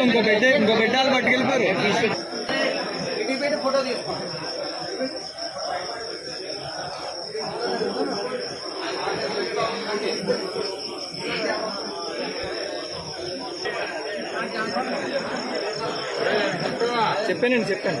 ఇంకో బిడ్డ ఇంకో బిడ్డలు పట్టుకెళ్ళిపోరు ఫోటో తీసుకో చెప్పానండి చెప్పాను.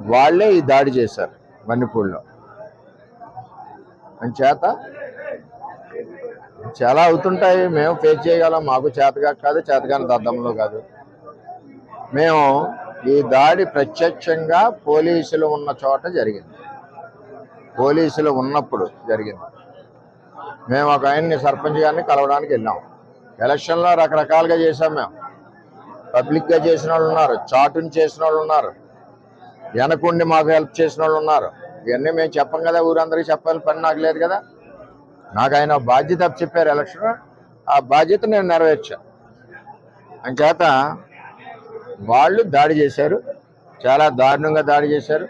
వాళ్ళే ఈ దాడి చేశారు వన్నిపూడిలో చేత చాలా అవుతుంటాయి. మేము ఫేస్ చేయగలం మాకు చేతగా కాదు చేతగాని దద్దంలో కాదు. మేము ఈ దాడి ప్రత్యక్షంగా పోలీసులు ఉన్న చోట జరిగింది. పోలీసులు ఉన్నప్పుడు జరిగింది. మేము ఒక ఆయన్ని సర్పంచ్ గారిని కలవడానికి వెళ్ళాం. ఎలక్షన్లో రకరకాలుగా చేసాం మేము. పబ్లిక్గా చేసిన వాళ్ళు ఉన్నారు చాటుని చేసిన వాళ్ళు ఉన్నారు. వెనకుండి మాకు హెల్ప్ చేసిన వాళ్ళు ఉన్నారు. ఇవన్నీ మేము చెప్పం కదా ఊరందరికీ చెప్పాలి పని నాకు లేదు కదా. నాకు ఆయన బాధ్యత చెప్పారు ఎలక్షన్. ఆ బాధ్యత నేను నెరవేర్చా. అంచేత వాళ్ళు దాడి చేశారు. చాలా దారుణంగా దాడి చేశారు.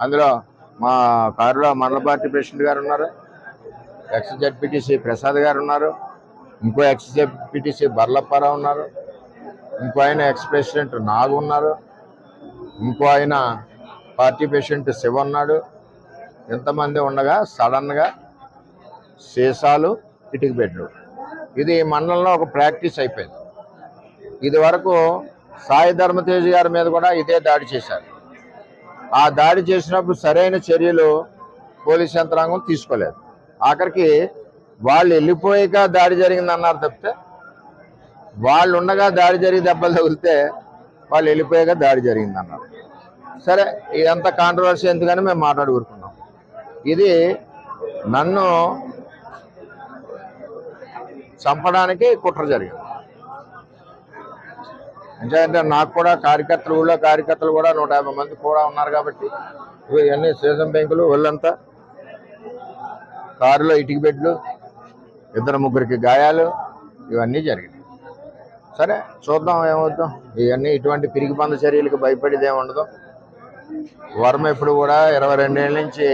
అందులో మా కారులో మండల పార్టీ ప్రెసిడెంట్ గారు ఉన్నారు. ఎక్స్ జడ్పీటీసీ ప్రసాద్ గారు ఉన్నారు. ఇంకో ఎక్స్ జడ్పీటీసీ బర్లప్పారావు ఉన్నారు. ఇంకో ఆయన ఎక్స్ ప్రెసిడెంట్ నాగు ఉన్నారు. ఇంకో ఆయన పార్టీ పేషెంట్ శివ ఉన్నాడు. ఇంతమంది ఉండగా సడన్గా సీసాలు ఇటుకు బెడ్లు ఇది మండలంలో ఒక ప్రాక్టీస్ అయిపోయింది. ఇది వరకు సాయి ధర్మతేజ్ గారి మీద కూడా ఇదే దాడి చేశారు. ఆ దాడి చేసినప్పుడు సరైన చర్యలు పోలీస్ యంత్రాంగం తీసుకోలేదు. ఆఖరికి వాళ్ళు వెళ్ళిపోయాక దాడి జరిగింది అన్నారు తప్పితే వాళ్ళు ఉండగా దాడి జరిగి దెబ్బలు తగిలితే వాళ్ళు వెళ్ళిపోయాక దాడి జరిగింది అన్నారు సరే ఇదంతా కాంట్రవర్సీ ఎందుకని మేము మాట్లాడుకుంటున్నాం ఇది నన్ను చంపడానికి కుట్ర జరిగింది. ఎందుకంటే నాకు కూడా కార్యకర్తలు ఊళ్ళో కార్యకర్తలు కూడా నూట యాభై మంది కూడా ఉన్నారు కాబట్టి ఇవన్నీ సీజన్ బ్యాంకులు వాళ్ళంతా కారులో ఇటుక బెడ్లు ఇద్దరు ముగ్గురికి గాయాలు ఇవన్నీ జరిగినాయి. సరే చూద్దాం ఏమవుతాం ఇవన్నీ ఇటువంటి పిరిగి పంద చర్యలకు భయపడేది ఏమి ఉండదు వర్మ ఎప్పుడు కూడా ఇరవై రెండేళ్ళ నుంచి